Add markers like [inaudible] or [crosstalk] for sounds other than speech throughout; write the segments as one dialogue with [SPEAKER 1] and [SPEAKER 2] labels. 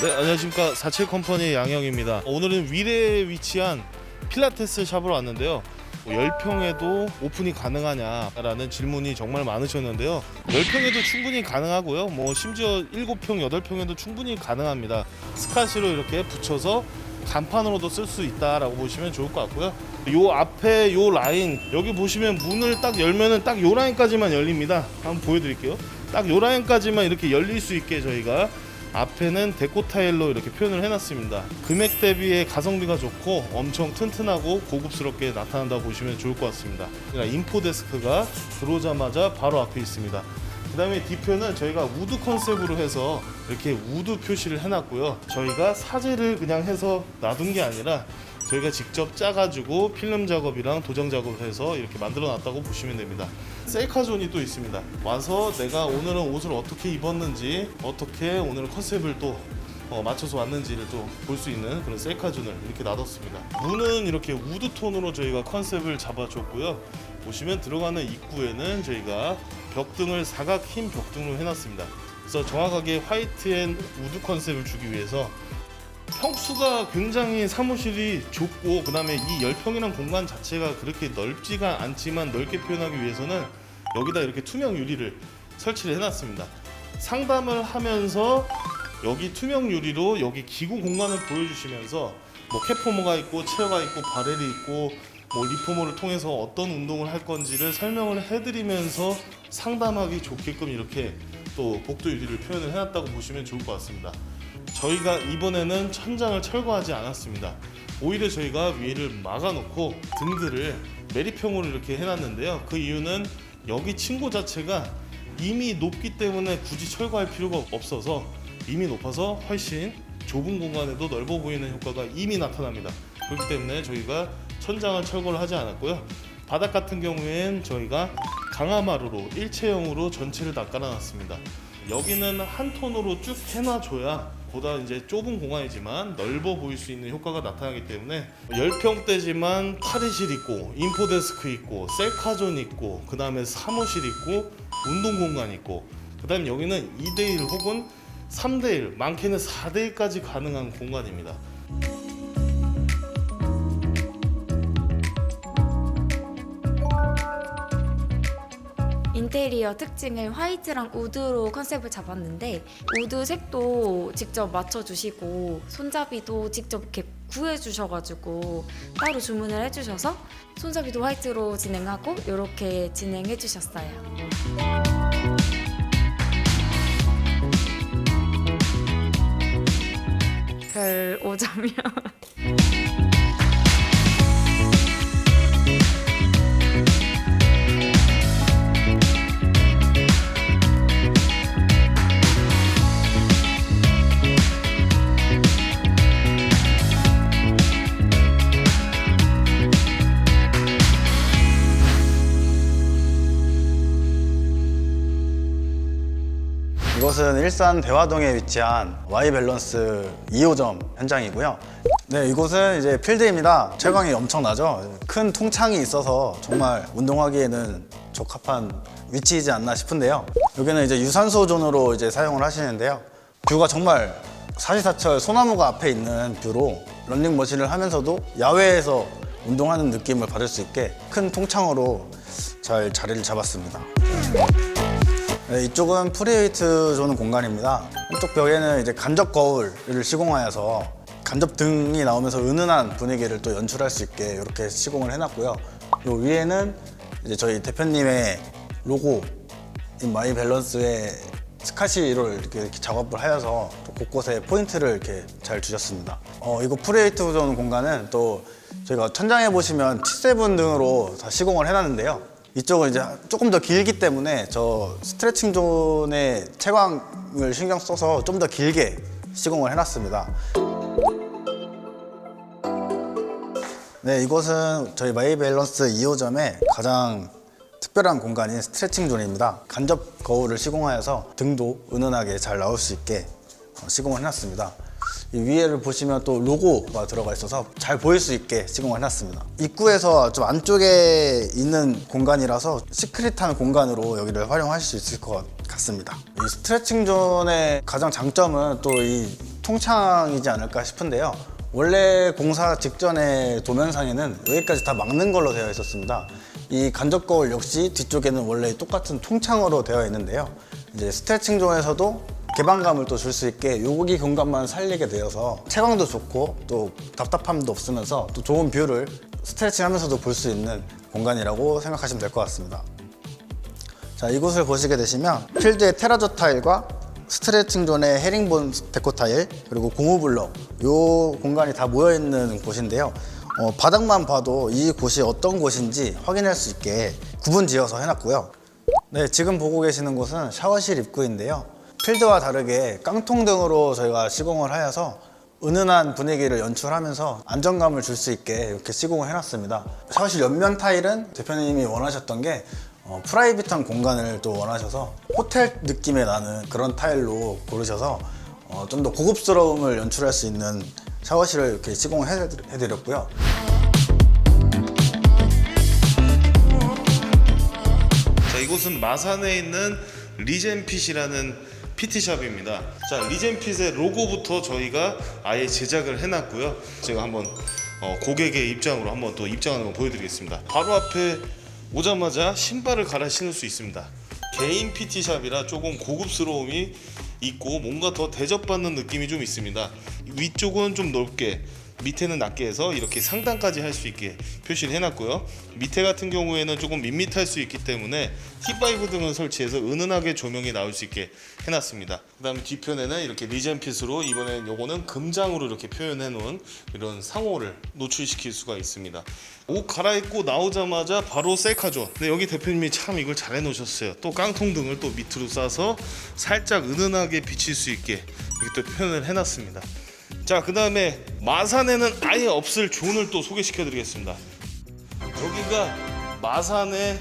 [SPEAKER 1] 네, 안녕하십니까. 47 컴퍼니 양영입니다. 오늘은 위례에 위치한 필라테스 샵으로 왔는데요. 뭐 10평에도 오픈이 가능하냐라는 질문이 정말 많으셨는데요. 10평에도 충분히 가능하고요. 뭐 심지어 7평, 8평에도 충분히 가능합니다. 스카시로 이렇게 붙여서 간판으로도 쓸 수 있다라고 보시면 좋을 것 같고요. 요 앞에 요 라인 여기 보시면 문을 딱 열면은 딱 요 라인까지만 열립니다. 한번 보여드릴게요. 딱 요 라인까지만 이렇게 열릴 수 있게 저희가 앞에는 데코 타일로 이렇게 표현을 해놨습니다. 금액 대비에 가성비가 좋고 엄청 튼튼하고 고급스럽게 나타난다고 보시면 좋을 것 같습니다. 인포 데스크가 들어오자마자 바로 앞에 있습니다. 그 다음에 뒤표는 저희가 우드 컨셉으로 해서 이렇게 우드 표시를 해놨고요. 저희가 사제를 그냥 해서 놔둔 게 아니라 저희가 직접 짜가지고 필름 작업이랑 도장 작업을 해서 이렇게 만들어 놨다고 보시면 됩니다. 셀카존이 또 있습니다. 와서 내가 오늘은 옷을 어떻게 입었는지, 어떻게 오늘 컨셉을 또 어, 맞춰서 왔는지를 또 볼 수 있는 그런 셀카존을 이렇게 놔뒀습니다. 문은 이렇게 우드 톤으로 저희가 컨셉을 잡아줬고요. 보시면 들어가는 입구에는 저희가 벽등을 사각 흰 벽등으로 해놨습니다. 그래서 정확하게 화이트 앤 우드 컨셉을 주기 위해서 평수가 굉장히 사무실이 좁고 그 다음에 이 열평이란 공간 자체가 그렇게 넓지가 않지만 넓게 표현하기 위해서는 여기다 이렇게 투명 유리를 설치를 해놨습니다. 상담을 하면서 여기 투명 유리로 여기 기구 공간을 보여주시면서 뭐 캐포머가 있고 체어가 있고 바렐이 있고 뭐 리포머를 통해서 어떤 운동을 할 건지를 설명을 해드리면서 상담하기 좋게끔 이렇게 또 복도 유리를 표현을 해놨다고 보시면 좋을 것 같습니다. 저희가 이번에는 천장을 철거하지 않았습니다. 오히려 저희가 위를 막아놓고 등들을 메리평으로 이렇게 해놨는데요. 그 이유는 여기 층고 자체가 이미 높기 때문에 굳이 철거할 필요가 없어서 이미 높아서 훨씬 좁은 공간에도 넓어 보이는 효과가 이미 나타납니다. 그렇기 때문에 저희가 천장을 철거를 하지 않았고요. 바닥 같은 경우엔 저희가 강화마루로 일체형으로 전체를 다 깔아놨습니다. 여기는 한 톤으로 쭉 해놔줘야 보다 이제 좁은 공간이지만 넓어 보일 수 있는 효과가 나타나기 때문에 10평대지만 탈의실 있고 인포데스크 있고 셀카존 있고 그 다음에 사무실 있고 운동 공간 있고 그 다음에 여기는 2대1 혹은 3대1 많게는 4대1까지 가능한 공간입니다
[SPEAKER 2] 인테리어 특징을 화이트랑 우드로 컨셉을 잡았는데 우드 색도 직접 맞춰주시고 손잡이도 직접 이렇게 구해주셔가지고 따로 주문을 해주셔서 손잡이도 화이트로 진행하고 이렇게 진행해주셨어요. 별 5점이요.
[SPEAKER 3] 이곳은 일산 대화동에 위치한 Y 밸런스 2호점 현장이고요. 네, 이곳은 이제 필드입니다. 채광이 엄청나죠? 큰 통창이 있어서 정말 운동하기에는 적합한 위치이지 않나 싶은데요. 여기는 이제 유산소 존으로 이제 사용을 하시는데요. 뷰가 정말 사시사철 소나무가 앞에 있는 뷰로 런닝머신을 하면서도 야외에서 운동하는 느낌을 받을 수 있게 큰 통창으로 잘 자리를 잡았습니다. 네, 이쪽은 프리웨이트 조는 공간입니다. 한쪽 벽에는 이제 간접 거울을 시공하여서 간접 등이 나오면서 은은한 분위기를 또 연출할 수 있게 이렇게 시공을 해놨고요. 요 위에는 이제 저희 대표님의 로고 인 마이 밸런스의 스카시로 이렇게, 이렇게 작업을 하여서 또 곳곳에 포인트를 이렇게 잘 주셨습니다. 어, 이거 프리웨이트 조는 공간은 또 저희가 천장에 보시면 T7 등으로 다 시공을 해놨는데요. 이쪽은 이제 조금 더 길기 때문에 저 스트레칭 존의 채광을 신경 써서 좀 더 길게 시공을 해놨습니다. 네, 이곳은 저희 마이 밸런스 2호점의 가장 특별한 공간인 스트레칭 존입니다. 간접 거울을 시공하여서 등도 은은하게 잘 나올 수 있게 어, 시공을 해놨습니다. 이 위에를 보시면 또 로고가 들어가 있어서 잘 보일 수 있게 시공을 해놨습니다. 입구에서 좀 안쪽에 있는 공간이라서 시크릿한 공간으로 여기를 활용하실 수 있을 것 같습니다. 이 스트레칭 존의 가장 장점은 또 이 통창이지 않을까 싶은데요. 원래 공사 직전에 도면상에는 여기까지 다 막는 걸로 되어 있었습니다. 이 간접 거울 역시 뒤쪽에는 원래 똑같은 통창으로 되어 있는데요. 이제 스트레칭 존에서도 개방감을 또 줄 수 있게 여기 공간만 살리게 되어서 채광도 좋고 또 답답함도 없으면서 또 좋은 뷰를 스트레칭 하면서도 볼 수 있는 공간이라고 생각하시면 될 것 같습니다. 자, 이곳을 보시게 되시면 필드의 테라조 타일과 스트레칭 존의 헤링본 데코 타일 그리고 고무 블럭 요 공간이 다 모여 있는 곳인데요. 어, 바닥만 봐도 이 곳이 어떤 곳인지 확인할 수 있게 구분 지어서 해놨고요. 네, 지금 보고 계시는 곳은 샤워실 입구인데요. 필드와 다르게 깡통 등으로 저희가 시공을 하여서 은은한 분위기를 연출하면서 안정감을 줄 수 있게 이렇게 시공을 해놨습니다. 샤워실 옆면 타일은 대표님이 원하셨던 게 어, 프라이빗한 공간을 또 원하셔서 호텔 느낌의 나는 그런 타일로 고르셔서 어, 좀 더 고급스러움을 연출할 수 있는 샤워실을 이렇게 시공을 해드- 해드렸고요.
[SPEAKER 1] 자, 이곳은 마산에 있는 리젠핏이라는 PT샵입니다. 자, 리젠핏의 로고부터 저희가 아예 제작을 해놨고요. 제가 한번 어, 고객의 입장으로 한번 또 입장하는 거 보여드리겠습니다. 바로 앞에 오자마자 신발을 갈아 신을 수 있습니다. 개인 PT샵이라 조금 고급스러움이 있고 뭔가 더 대접받는 느낌이 좀 있습니다. 위쪽은 좀 넓게 밑에는 낮게 해서 이렇게 상단까지 할 수 있게 표시를 해놨고요. 밑에 같은 경우에는 조금 밋밋할 수 있기 때문에 T5 등을 설치해서 은은하게 조명이 나올 수 있게 해놨습니다. 그 다음에 뒤편에는 이렇게 리젠핏으로 이번엔 요거는 금장으로 이렇게 표현해 놓은 이런 상호를 노출시킬 수가 있습니다. 옷 갈아입고 나오자마자 바로 셀카죠. 근데 여기 대표님이 참 이걸 잘 해놓으셨어요. 또 깡통 등을 또 밑으로 싸서 살짝 은은하게 비칠 수 있게 이렇게 또 표현을 해놨습니다. 자, 그 다음에 마산에는 아예 없을 존을 또 소개시켜 드리겠습니다. 여기가 마산의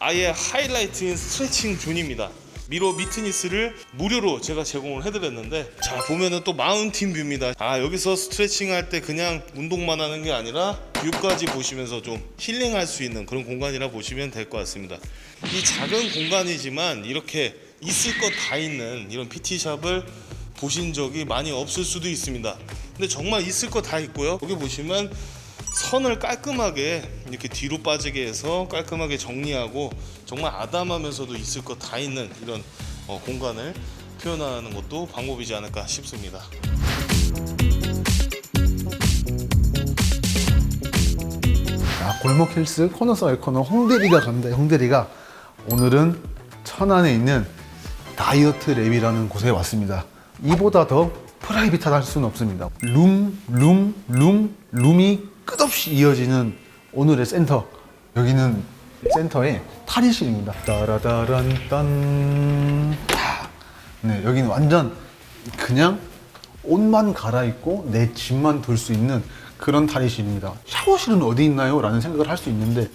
[SPEAKER 1] 아예 하이라이트인 스트레칭 존입니다. 미로 미트니스를 무료로 제가 제공을 해드렸는데 자 보면은 또 마운틴 뷰입니다. 아 여기서 스트레칭 할 때 그냥 운동만 하는 게 아니라 뷰까지 보시면서 좀 힐링할 수 있는 그런 공간이라 보시면 될 것 같습니다. 이 작은 공간이지만 이렇게 있을 것 다 있는 이런 PT샵을 보신 적이 많이 없을 수도 있습니다. 근데 정말 있을 거 다 있고요. 여기 보시면 선을 깔끔하게 이렇게 뒤로 빠지게 해서 깔끔하게 정리하고 정말 아담하면서도 있을 것다 있는 이런 어, 공간을 표현하는 것도 방법이지 않을까 싶습니다.
[SPEAKER 4] 자, 골목 힐스 코너스 알코너 홍대리가 간다. 홍대리가 오늘은 천안에 있는 다이어트 랩이라는 곳에 왔습니다. 이보다 더 프라이빗하다 할 수는 없습니다. 룸, 룸, 룸, 룸이 끝없이 이어지는 오늘의 센터. 여기는 센터의 탈의실입니다. 따라다란 딴. 타. 네, 여기는 완전 그냥 옷만 갈아입고 내 집만 돌 수 있는 그런 탈의실입니다. 샤워실은 어디 있나요? 라는 생각을 할 수 있는데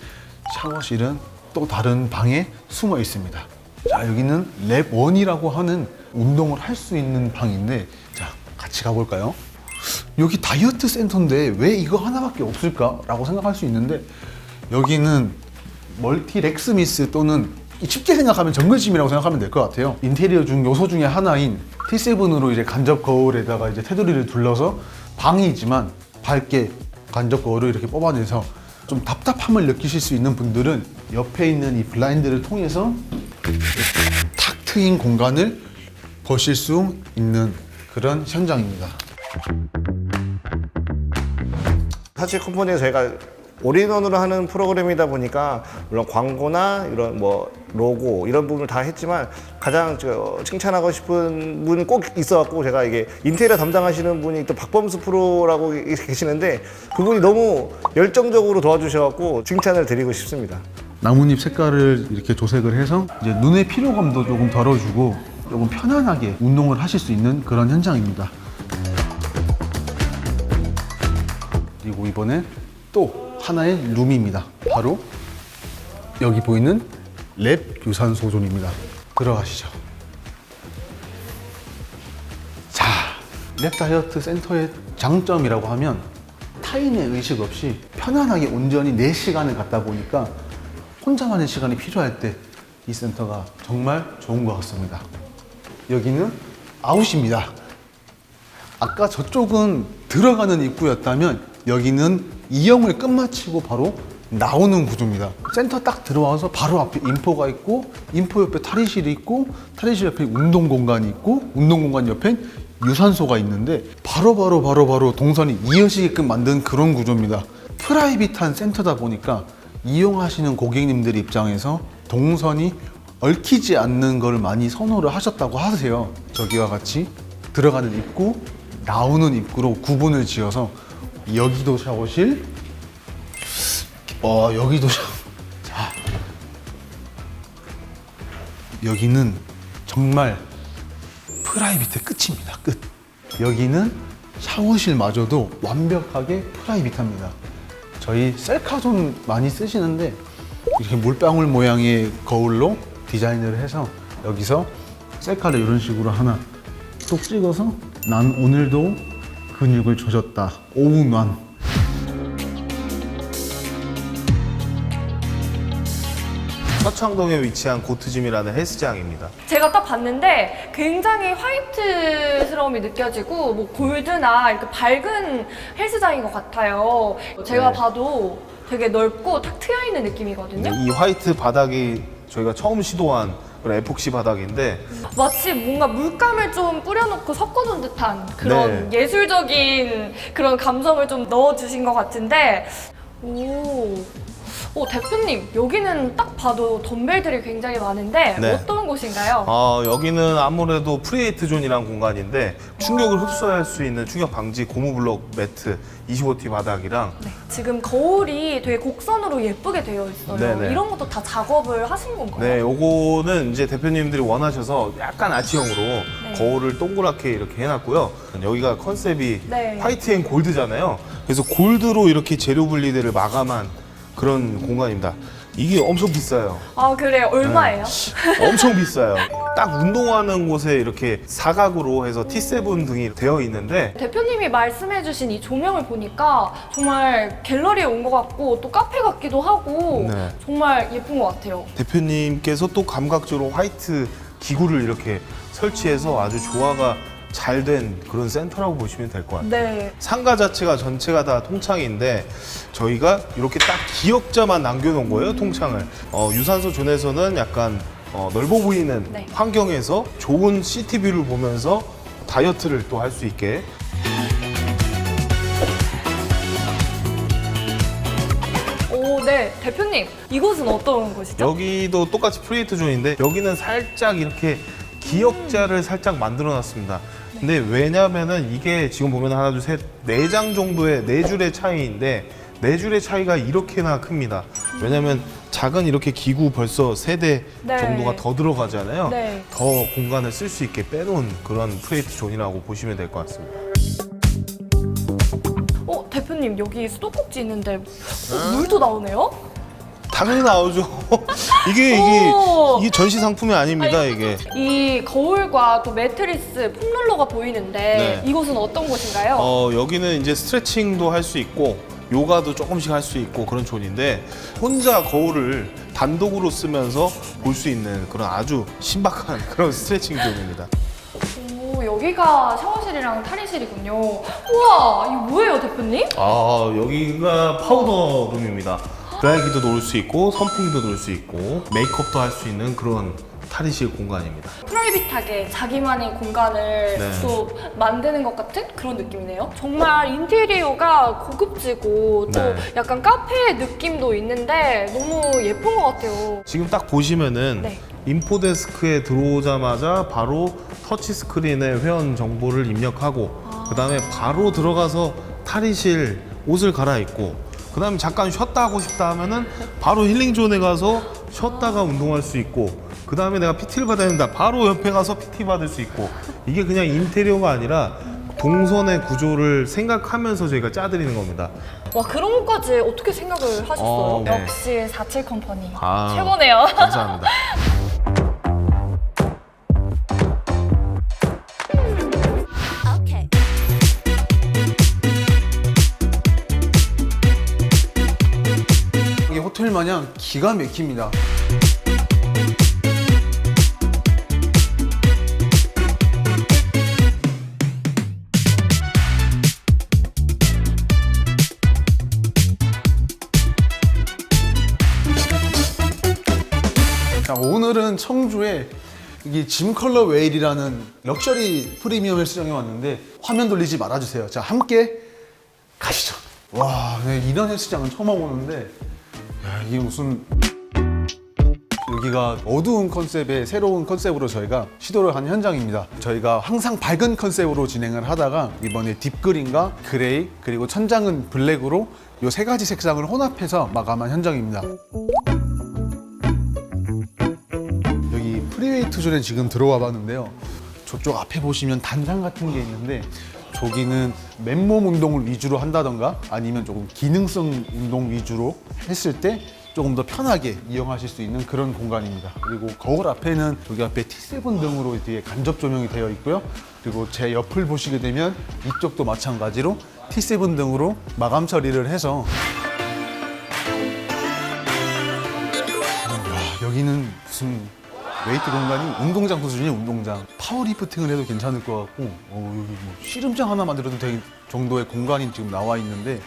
[SPEAKER 4] 샤워실은 또 다른 방에 숨어 있습니다. 자, 여기는 랩원이라고 하는 운동을 할 수 있는 방인데 자, 같이 가볼까요? 여기 다이어트 센터인데 왜 이거 하나밖에 없을까라고 생각할 수 있는데 여기는 멀티 렉스미스 또는 쉽게 생각하면 정글짐이라고 생각하면 될 것 같아요. 인테리어 중 요소 중에 하나인 T7으로 이제 간접 거울에다가 이제 테두리를 둘러서 방이지만 밝게 간접 거울을 이렇게 뽑아내서 좀 답답함을 느끼실 수 있는 분들은 옆에 있는 이 블라인드를 통해서 탁 트인 공간을 보실 수 있는 그런 현장입니다.
[SPEAKER 5] 사실 컴퍼니에 저희가 올인원으로 하는 프로그램이다 보니까 물론 광고나 이런 뭐 로고 이런 부분을 다 했지만 가장 저 칭찬하고 싶은 분이 꼭 있어갖고 제가 이게 인테리어 담당하시는 분이 또 박범수 프로라고 계시는데 그분이 너무 열정적으로 도와주셔갖고 칭찬을 드리고 싶습니다.
[SPEAKER 4] 나뭇잎 색깔을 이렇게 조색을 해서 이제 눈의 피로감도 조금 덜어주고 조금 편안하게 운동을 하실 수 있는 그런 현장입니다. 그리고 이번에 또 하나의 룸입니다. 바로 여기 보이는 랩 유산소 존입니다. 들어가시죠. 자, 랩 다이어트 센터의 장점이라고 하면 타인의 의식 없이 편안하게 온전히 4시간을 갖다 보니까 혼자만의 시간이 필요할 때 이 센터가 정말 좋은 것 같습니다. 여기는 아웃입니다. 아까 저쪽은 들어가는 입구였다면 여기는 이형을 끝마치고 바로 나오는 구조입니다. 센터 딱 들어와서 바로 앞에 인포가 있고 인포 옆에 탈의실이 있고 탈의실 옆에 운동 공간이 있고 운동 공간 옆엔 유산소가 있는데 바로바로 바로바로 동선이 이어지게끔 만든 그런 구조입니다. 프라이빗한 센터다 보니까 이용하시는 고객님들 입장에서 동선이 얽히지 않는 걸 많이 선호를 하셨다고 하세요. 저기와 같이 들어가는 입구, 나오는 입구로 구분을 지어서 여기도 샤워실, 어 여기도 샤워. 자, 여기는 정말 프라이빗의 끝입니다. 끝. 여기는 샤워실마저도 완벽하게 프라이빗합니다. 저희 셀카존 많이 쓰시는데 이렇게 물방울 모양의 거울로 디자인을 해서 여기서 셀카를 이런 식으로 하나 똑 찍어서 난 오늘도 근육을 조졌다. 오운완.
[SPEAKER 1] 서창동에 위치한 고트짐이라는 헬스장입니다.
[SPEAKER 6] 제가 딱 봤는데 굉장히 화이트스러움이 느껴지고 뭐 골드나 이렇게 밝은 헬스장인 것 같아요. 제가
[SPEAKER 1] 네.
[SPEAKER 6] 봐도 되게 넓고 탁 트여 있는 느낌이거든요.
[SPEAKER 1] 이 화이트 바닥이 저희가 처음 시도한 그런 에폭시 바닥인데
[SPEAKER 6] 마치 뭔가 물감을 좀 뿌려놓고 섞어놓은 듯한 그런
[SPEAKER 1] 네.
[SPEAKER 6] 예술적인 그런 감성을 좀 넣어주신 것 같은데 오. 오 대표님 여기는 딱 봐도 덤벨들이 굉장히 많은데
[SPEAKER 1] 네.
[SPEAKER 6] 어떤 곳인가요?
[SPEAKER 1] 어, 여기는 아무래도 프리에이트 존이라는 공간인데 충격을 흡수할 수 있는 충격 방지 고무 블록 매트 25T 바닥이랑
[SPEAKER 6] 네, 지금 거울이 되게 곡선으로 예쁘게 되어 있어요.
[SPEAKER 1] 네네.
[SPEAKER 6] 이런 것도 다 작업을 하신 건가요?
[SPEAKER 1] 네, 요거는 이제 대표님들이 원하셔서 약간 아치형으로
[SPEAKER 6] 네.
[SPEAKER 1] 거울을 동그랗게 이렇게 해놨고요. 여기가 컨셉이
[SPEAKER 6] 네.
[SPEAKER 1] 화이트 앤 골드잖아요. 그래서 골드로 이렇게 재료 분리대를 마감한 그런 공간입니다. 이게 엄청 비싸요.
[SPEAKER 6] 아 그래요? 얼마예요?
[SPEAKER 1] 엄청 비싸요. 딱 운동하는 곳에 이렇게 사각으로 해서 T7 등이 되어 있는데
[SPEAKER 6] 대표님이 말씀해주신 이 조명을 보니까 정말 갤러리에 온 것 같고 또 카페 같기도 하고
[SPEAKER 1] 네.
[SPEAKER 6] 정말 예쁜 것 같아요.
[SPEAKER 1] 대표님께서 또 감각적으로 화이트 기구를 이렇게 설치해서 아주 조화가 잘 된 그런 센터라고 보시면 될 것 같아요.
[SPEAKER 6] 네.
[SPEAKER 1] 상가 자체가 전체가 다 통창인데 저희가 이렇게 딱 기역자만 남겨놓은 거예요 통창을 어, 유산소 존에서는 약간 어, 넓어 보이는
[SPEAKER 6] 네.
[SPEAKER 1] 환경에서 좋은 시티뷰를 보면서 다이어트를 또 할 수 있게
[SPEAKER 6] 오, 네. 대표님, 이곳은 어떤 곳이죠?
[SPEAKER 1] 여기도 똑같이 프리에이트 존인데 여기는 살짝 이렇게 기역자를 살짝 만들어 놨습니다. 근데 왜냐면은 이게 지금 보면 하나 둘 셋 네 장 정도의 네 줄의 차이인데 네 줄의 차이가 이렇게나 큽니다. 왜냐면 작은 이렇게 기구 벌써 세 대
[SPEAKER 6] 네.
[SPEAKER 1] 정도가 더 들어가잖아요.
[SPEAKER 6] 네.
[SPEAKER 1] 더 공간을 쓸 수 있게 빼놓은 그런 프리에이트 존이라고 보시면 될 것 같습니다.
[SPEAKER 6] 어, 대표님, 여기 수도꼭지 있는데 어, 물도 나오네요?
[SPEAKER 1] 당연히 나오죠. [laughs] 이게 이게
[SPEAKER 6] 오.
[SPEAKER 1] 이게 전시 상품이 아닙니다. 이게
[SPEAKER 6] 이 거울과 또 매트리스, 폼롤러가 보이는데
[SPEAKER 1] 네.
[SPEAKER 6] 이곳은 어떤 곳인가요?
[SPEAKER 1] 어, 여기는 이제 스트레칭도 할 수 있고 요가도 조금씩 할 수 있고 그런 존인데 혼자 거울을 단독으로 쓰면서 볼 수 있는 그런 아주 신박한 [laughs] 그런 스트레칭 존입니다.
[SPEAKER 6] 오, 여기가 샤워실이랑 탈의실이군요. 우와, 이거 뭐예요, 대표님?
[SPEAKER 1] 아 여기가 파우더 룸입니다. 드라이기도 놓을 수 있고 선풍기도 놓을 수 있고 메이크업도 할 수 있는 그런 탈의실 공간입니다.
[SPEAKER 6] 프라이빗하게 자기만의 공간을
[SPEAKER 1] 네.
[SPEAKER 6] 또 만드는 것 같은 그런 느낌이네요. 정말 인테리어가 고급지고 또
[SPEAKER 1] 네.
[SPEAKER 6] 약간 카페 느낌도 있는데 너무 예쁜 것 같아요.
[SPEAKER 1] 지금 딱 보시면은
[SPEAKER 6] 네.
[SPEAKER 1] 인포데스크에 들어오자마자 바로 터치 스크린에 회원 정보를 입력하고 그 다음에 바로 들어가서 탈의실 옷을 갈아입고 그 다음에 잠깐 쉬었다 하고 싶다 하면은 바로 힐링 존에 가서 쉬었다가 운동할 수 있고 그 다음에 내가 PT를 받아야 된다 바로 옆에 가서 PT 받을 수 있고 이게 그냥 인테리어가 아니라 동선의 구조를 생각하면서 저희가 짜드리는 겁니다.
[SPEAKER 6] 와 그런 것까지 어떻게 생각을 하셨어요?
[SPEAKER 1] 어, 네.
[SPEAKER 6] 역시 47 컴퍼니
[SPEAKER 1] 아.
[SPEAKER 6] 최고네요.
[SPEAKER 1] 감사합니다. [laughs]
[SPEAKER 4] 마냥 기가 막힙니다. 자, 오늘은 청주에 이게 짐 컬러 웨일이라는 럭셔리 프리미엄 헬스장에 왔는데 화면 돌리지 말아주세요. 자, 함께 가시죠. 와, 네, 이런 헬스장은 처음 와보는데 야, 이게 무슨 여기가 어두운 컨셉의 새로운 컨셉으로 저희가 시도를 한 현장입니다. 저희가 항상 밝은 컨셉으로 진행을 하다가 이번에 딥그린과 그레이 그리고 천장은 블랙으로 이 세 가지 색상을 혼합해서 마감한 현장입니다. 여기 프리웨이트 존에 지금 들어와 봤는데요. 저쪽 앞에 보시면 단상 같은 게 있는데 저기는 맨몸 운동을 위주로 한다던가 아니면 조금 기능성 운동 위주로 했을 때 조금 더 편하게 이용하실 수 있는 그런 공간입니다. 그리고 거울 앞에는 여기 앞에 T7 등으로 뒤에 간접 조명이 되어 있고요. 그리고 제 옆을 보시게 되면 이쪽도 마찬가지로 T7 등으로 마감 처리를 해서 와, 여기는 무슨 웨이트 공간이 운동장 수준이에요 운동장. 파워리프팅을 해도 괜찮을 것 같고 어, 여기 뭐 씨름장 하나 만들어도 될 정도의 공간이 지금 나와 있는데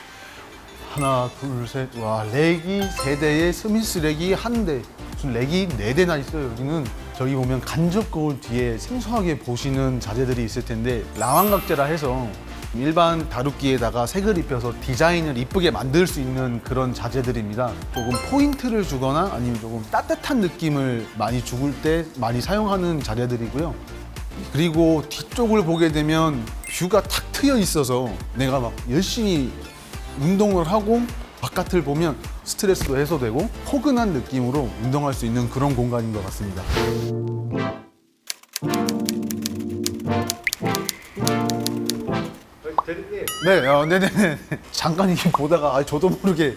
[SPEAKER 4] 하나 둘 셋 와 렉이 세 대에 스미스 렉이 한 대 무슨 렉이 네 대나 있어요. 여기는 저기 보면 간접 거울 뒤에 생소하게 보시는 자재들이 있을 텐데 라완각재라 해서 일반 다루기에다가 색을 입혀서 디자인을 이쁘게 만들 수 있는 그런 자재들입니다. 조금 포인트를 주거나 아니면 조금 따뜻한 느낌을 많이 죽을 때 많이 사용하는 자재들이고요. 그리고 뒤쪽을 보게 되면 뷰가 탁 트여 있어서 내가 막 열심히 운동을 하고 바깥을 보면 스트레스도 해소되고 포근한 느낌으로 운동할 수 있는 그런 공간인 것 같습니다. 네, 어, 네네네. 잠깐 이게 보다가 아, 저도 모르게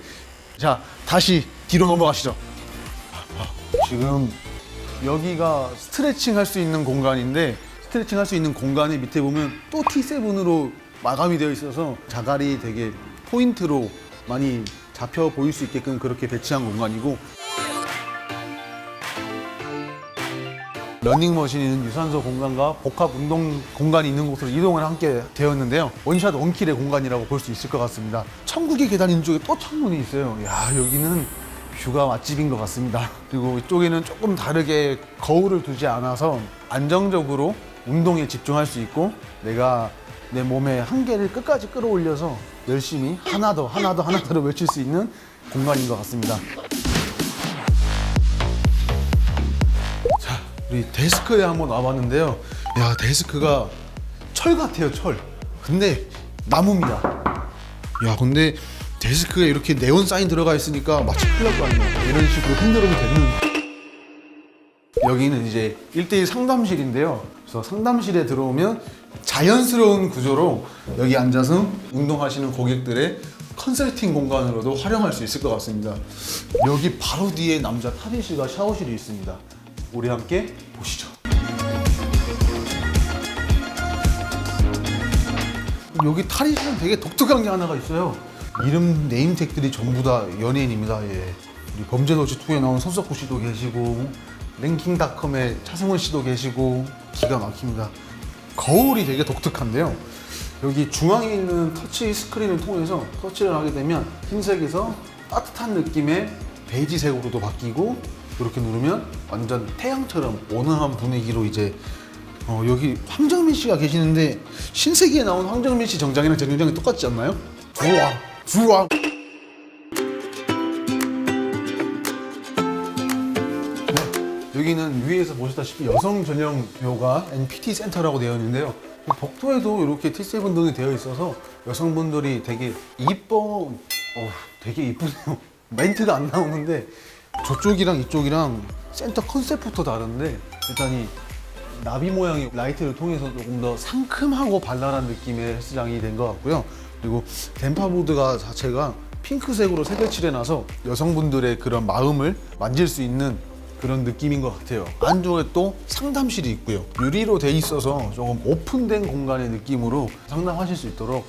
[SPEAKER 4] 자 다시 뒤로 넘어가시죠. 지금 여기가 스트레칭 할 수 있는 공간인데 스트레칭 할 수 있는 공간에 밑에 보면 또 T7으로 마감이 되어 있어서 자갈이 되게 포인트로 많이 잡혀 보일 수 있게끔 그렇게 배치한 공간이고 러닝머신은 유산소 공간과 복합 운동 공간이 있는 곳으로 이동을 함께 되었는데요. 원샷 원킬의 공간이라고 볼 수 있을 것 같습니다. 천국의 계단 있는 쪽에 또 창문이 있어요. 야 여기는 뷰가 맛집인 것 같습니다. [laughs] 그리고 이쪽에는 조금 다르게 거울을 두지 않아서 안정적으로 운동에 집중할 수 있고 내가 내 몸의 한계를 끝까지 끌어올려서 열심히 하나 더 하나 더 하나 더를 외칠 수 있는 공간인 것 같습니다. 우리 데스크에 한번 와봤는데요. 야 데스크가 철 같아요 철. 근데 나무입니다. 야 근데 데스크에 이렇게 네온 사인 들어가 있으니까 마치 클럽 같네요. 이런 식으로 흔들어도 되는. 여기는 이제 1대1 상담실인데요. 그래서 상담실에 들어오면 자연스러운 구조로 여기 앉아서 운동하시는 고객들의 컨설팅 공간으로도 활용할 수 있을 것 같습니다. 여기 바로 뒤에 남자 탈의실과 샤워실이 있습니다. 우리 함께 보시죠. 여기 탈의실은 되게 독특한 게 하나가 있어요. 이름 네임택들이 전부 다 연예인입니다. 예. 우리 범죄도시 2에 나온 손석구 씨도 계시고 랭킹닷컴의 차승원 씨도 계시고 기가 막힙니다. 거울이 되게 독특한데요. 여기 중앙에 있는 터치 스크린을 통해서 터치를 하게 되면 흰색에서 따뜻한 느낌의 베이지색으로도 바뀌고 이렇게 누르면 완전 태양처럼 온화한 분위기로 이제 어, 여기 황정민 씨가 계시는데 신세기에 나온 황정민 씨 정장이랑 제 정장이 똑같지 않나요? 주왕 주왕 네, 여기는 위에서 보시다시피 여성 전용 요가 앤 PT 센터라고 되어 있는데요. 복도에도 이렇게 T7 등이 되어 있어서 여성분들이 되게 이뻐, 어, 되게 이쁘네요. [laughs] 멘트가 안 나오는데 저쪽이랑 이쪽이랑 센터 컨셉부터 다른데 일단 이 나비 모양의 라이트를 통해서 조금 더 상큼하고 발랄한 느낌의 헬스장이 된 것 같고요. 그리고 덴파보드가 자체가 핑크색으로 색을 칠해놔서 여성분들의 그런 마음을 만질 수 있는 그런 느낌인 것 같아요. 안쪽에 또 상담실이 있고요. 유리로 돼 있어서 조금 오픈된 공간의 느낌으로 상담하실 수 있도록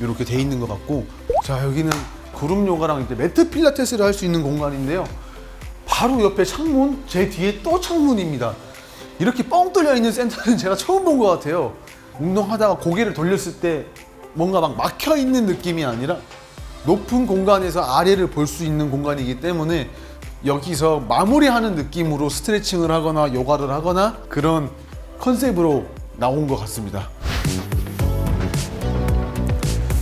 [SPEAKER 4] 이렇게 돼 있는 것 같고 자 여기는 그룹 요가랑 이제 매트 필라테스를 할 수 있는 공간인데요. 바로 옆에 창문, 제 뒤에 또 창문입니다. 이렇게 뻥 뚫려 있는 센터는 제가 처음 본 것 같아요. 운동하다가 고개를 돌렸을 때 뭔가 막 막혀 있는 느낌이 아니라 높은 공간에서 아래를 볼 수 있는 공간이기 때문에 여기서 마무리하는 느낌으로 스트레칭을 하거나 요가를 하거나 그런 컨셉으로 나온 것 같습니다.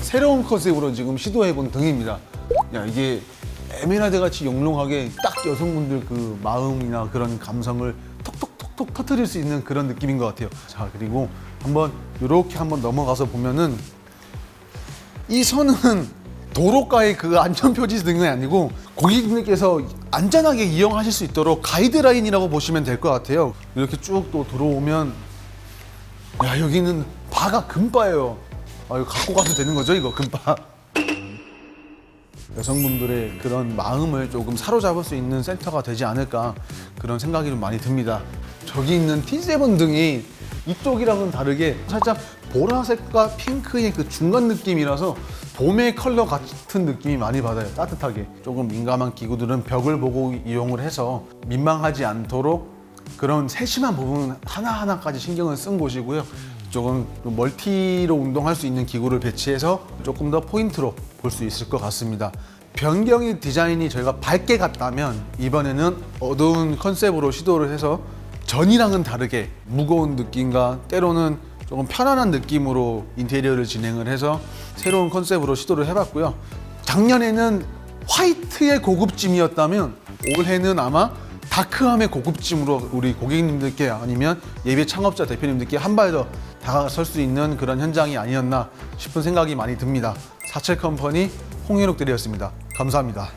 [SPEAKER 4] 새로운 컨셉으로 지금 시도해본 등입니다. 야, 이게 에메랄드 같이 영롱하게 딱 여성분들 그 마음이나 그런 감성을 톡톡톡톡 터트릴 수 있는 그런 느낌인 것 같아요. 자, 그리고 한번 이렇게 한번 넘어가서 보면은 이 선은 도로가의 그 안전표지 등이 아니고 고객님께서 안전하게 이용하실 수 있도록 가이드라인이라고 보시면 될 것 같아요. 이렇게 쭉 또 들어오면 야 여기는 바가 금바예요. 아 이거 갖고 가도 되는 거죠 이거 금바? 여성분들의 그런 마음을 조금 사로잡을 수 있는 센터가 되지 않을까 그런 생각이 좀 많이 듭니다. 저기 있는 T7 등이 이쪽이랑은 다르게 살짝 보라색과 핑크의 그 중간 느낌이라서 봄의 컬러 같은 느낌이 많이 받아요. 따뜻하게. 조금 민감한 기구들은 벽을 보고 이용을 해서 민망하지 않도록 그런 세심한 부분 하나하나까지 신경을 쓴 곳이고요. 조금 멀티로 운동할 수 있는 기구를 배치해서 조금 더 포인트로 볼 수 있을 것 같습니다. 변경의 디자인이 저희가 밝게 갔다면 이번에는 어두운 컨셉으로 시도를 해서 전이랑은 다르게 무거운 느낌과 때로는 조금 편안한 느낌으로 인테리어를 진행을 해서 새로운 컨셉으로 시도를 해봤고요. 작년에는 화이트의 고급짐이었다면 올해는 아마 다크함의 고급짐으로 우리 고객님들께 아니면 예비 창업자 대표님들께 한 발 더 다가설 수 있는 그런 현장이 아니었나 싶은 생각이 많이 듭니다. 사철 컴퍼니 홍현욱 대리였습니다. 감사합니다.